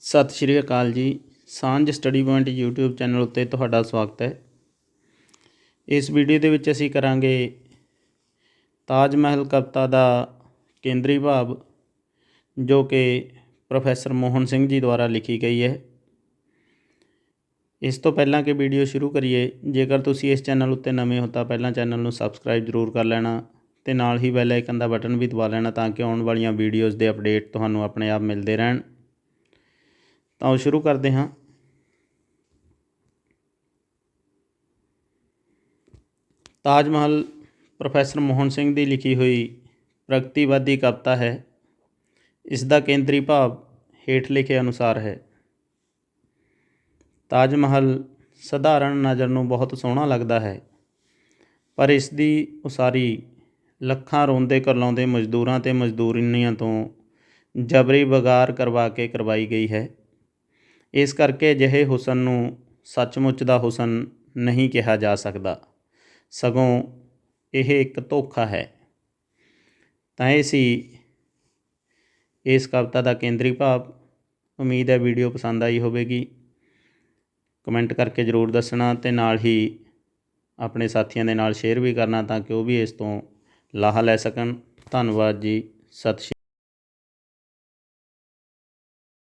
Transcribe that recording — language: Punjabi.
ਸਤਿ ਸ਼੍ਰੀ ਅਕਾਲ ਜੀ। ਸਾਂਝ ਸਟੱਡੀ ਪੁਆਇੰਟ YouTube ਚੈਨਲ ਉੱਤੇ ਤੁਹਾਡਾ ਸਵਾਗਤ ਹੈ। ਇਸ ਵੀਡੀਓ ਦੇ ਵਿੱਚ ਅਸੀਂ ਕਰਾਂਗੇ ਤਾਜ ਮਹਿਲ ਕਵਿਤਾ ਦਾ ਕੇਂਦਰੀ ਭਾਵ, ਜੋ ਕਿ ਪ੍ਰੋਫੈਸਰ ਮੋਹਨ ਸਿੰਘ ਜੀ ਦੁਆਰਾ ਲਿਖੀ ਗਈ ਹੈ। ਇਸ ਤੋਂ ਪਹਿਲਾਂ ਕਿ ਵੀਡੀਓ ਸ਼ੁਰੂ ਕਰੀਏ, ਜੇਕਰ ਤੁਸੀਂ ਇਸ ਚੈਨਲ ਉੱਤੇ ਨਵੇਂ ਹੋ ਤਾਂ ਪਹਿਲਾਂ ਚੈਨਲ ਨੂੰ ਸਬਸਕ੍ਰਾਈਬ ਜ਼ਰੂਰ ਕਰ ਲੈਣਾ। ਤੇ ਨਾਲ ਹੀ ਬੈਲ ਆਈਕਨ ਦਾ ਬਟਨ ਵੀ ਦਬਾ ਲੈਣਾ ਤਾਂ ਕਿ ਆਉਣ ਵਾਲੀਆਂ ਵੀਡੀਓਜ਼ ਦੇ ਅਪਡੇਟ ਤੁਹਾਨੂੰ ਆਪਣੇ ਆਪ ਮਿਲਦੇ ਰਹਿਣ। ਤਾਂ ਉਹ ਸ਼ੁਰੂ ਕਰਦੇ ਹਾਂ। ਤਾਜ ਮਹਿਲ ਪ੍ਰੋਫੈਸਰ ਮੋਹਨ ਸਿੰਘ ਦੀ ਲਿਖੀ ਹੋਈ ਪ੍ਰਗਤੀਵਾਦੀ ਕਵਿਤਾ ਹੈ। ਇਸ ਦਾ ਕੇਂਦਰੀ ਭਾਵ ਹੇਠ ਲਿਖੇ ਅਨੁਸਾਰ ਹੈ। ਤਾਜ ਮਹਿਲ ਸਧਾਰਨ ਨਜ਼ਰ ਨੂੰ ਬਹੁਤ ਸੋਹਣਾ ਲੱਗਦਾ ਹੈ, ਪਰ ਇਸ ਦੀ ਉਸਾਰੀ ਲੱਖਾਂ ਰੋਂਦੇ ਕਰਲਾਉਂਦੇ ਮਜ਼ਦੂਰਾਂ ਤੇ ਮਜ਼ਦੂਰੀਆਂ ਤੋਂ ਜਬਰੀ ਬਗਾਰ ਕਰਵਾ ਕੇ ਕਰਵਾਈ ਗਈ ਹੈ। ਇਸ ਕਰਕੇ ਅਜਿਹੇ ਹੁਸਨ ਨੂੰ ਸੱਚਮੁੱਚ ਦਾ ਹੁਸਨ ਨਹੀਂ ਕਿਹਾ ਜਾ ਸਕਦਾ। ਸਗੋਂ ਇਹ ਇੱਕ ਧੋਖਾ ਹੈ। ਤਾਂ ਇਹ ਸੀ ਇਸ ਕਵਿਤਾ ਦਾ ਕੇਂਦਰੀ ਭਾਵ। ਉਮੀਦ ਹੈ ਵੀਡੀਓ ਪਸੰਦ ਆਈ ਹੋਵੇਗੀ। ਕਮੈਂਟ ਕਰਕੇ ਜ਼ਰੂਰ ਦੱਸਣਾ ਤੇ ਨਾਲ ਹੀ ਆਪਣੇ ਸਾਥੀਆਂ ਦੇ ਨਾਲ ਸ਼ੇਅਰ ਵੀ ਕਰਨਾ ਤਾਂ ਕਿ ਉਹ ਵੀ ਇਸ ਤੋਂ ਲਾਹਾ ਲੈ ਸਕਣ। ਧੰਨਵਾਦ ਜੀ। ਸਤਿ ਸ਼੍ਰੀ